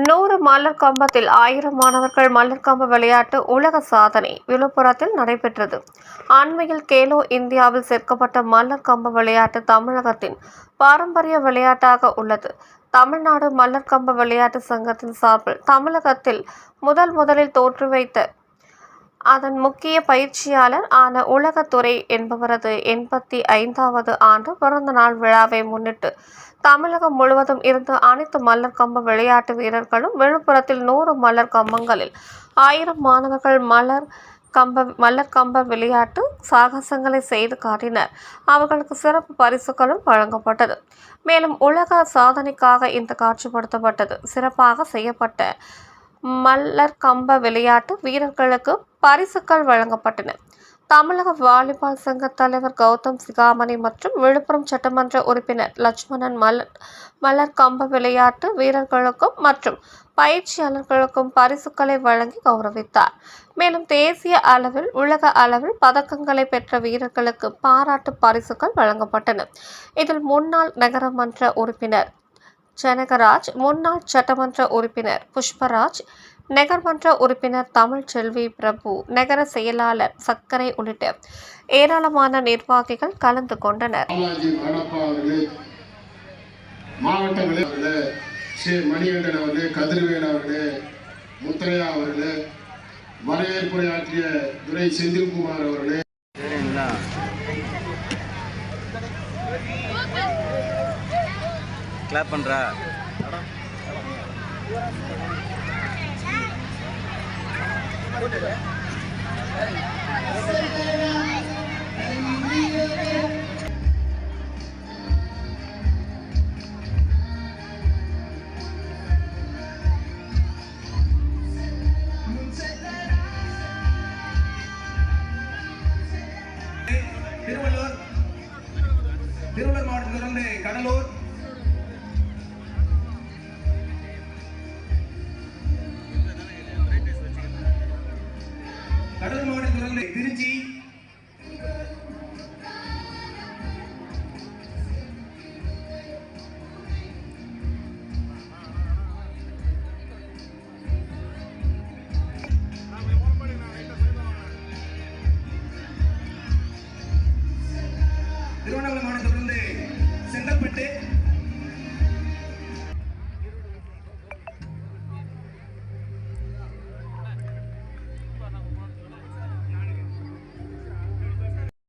நூறு மலர் கம்பத்தில் ஆயிரம் மாணவர்கள் மலர் கம்ப விளையாட்டு உலக சாதனை விழுப்புரத்தில் நடைபெற்றது. அண்மையில் கேலோ இந்தியாவில் சேர்க்கப்பட்ட மலர் கம்ப விளையாட்டு தமிழகத்தின் பாரம்பரிய விளையாட்டாக உள்ளது. தமிழ்நாடு மலர் கம்ப விளையாட்டு சங்கத்தின் சார்பில் தமிழகத்தில் முதல் முதலில் தோற்று வைத்த அதன் முக்கிய பயிற்சியாளர் ஆன உலகத்துறை என்பவரது எண்பத்தி ஐந்தாவது ஆண்டு பிறந்த நாள் விழாவை முன்னிட்டு தமிழகம் முழுவதும் இருந்து அனைத்து மலர் கம்ப விளையாட்டு வீரர்களும் விழுப்புரத்தில் நூறு மலர் கம்பங்களில் ஆயிரம் மாணவர்கள் மலர் கம்ப மலர் கம்ப விளையாட்டு சாகசங்களை செய்து காட்டினர். அவர்களுக்கு சிறப்பு பரிசுகளும் வழங்கப்பட்டது. மேலும் உலக சாதனைக்காக இந்த காட்சிப்படுத்தப்பட்டது. சிறப்பாக செய்யப்பட்ட மல்லர் கம்ப விளையாட்டு வீரர்களுக்கு பரிசுகள் வழங்கப்பட்டன. தமிழக வாலிபால் சங்க தலைவர் கௌதம் சிகாமணி மற்றும் விழுப்புரம் சட்டமன்ற உறுப்பினர் லட்சுமணன் மலர் மலர் கம்ப விளையாட்டு வீரர்களுக்கும் மற்றும் பயிற்சியாளர்களுக்கும் பரிசுகளை வழங்கி கௌரவித்தார். மேலும் தேசிய அளவில் உலக அளவில் பதக்கங்களை பெற்ற வீரர்களுக்கு பாராட்டு பரிசுகள் வழங்கப்பட்டன. இதில் முன்னாள் நகரமன்ற உறுப்பினர் ஜனகராஜ் முன்னாள் சட்டமன்ற உறுப்பினர் புஷ்பராஜ் நகர்மன்ற உறுப்பினர் தமிழ்ச்செல்வி பிரபு நகர செயலாளர் சக்கரை உள்ளிட்ட ஏராளமான நிர்வாகிகள் கலந்து கொண்டனர். பாலாஜி வடப்பா அவர்களே மாவட்ட விளை அவர்களே ஸ்ரீ மணிகண்டன் அவர்களே கதிர்வேல் அவர்களே முத்தையா அவர்களே வரவேற்புரையாற்றிய துரை செந்தில்குமார் அவர்களே. சரிங்களா கிளாப் பண்றா. திருவள்ளூர் திருவள்ளூர் மாவட்டத்திலிருந்து கடலூர் கடலூர் மாவட்டத்திலிருந்து திருச்சி. திருவண்ணாமலை மாவட்டத்திலிருந்து செங்கல்பட்டு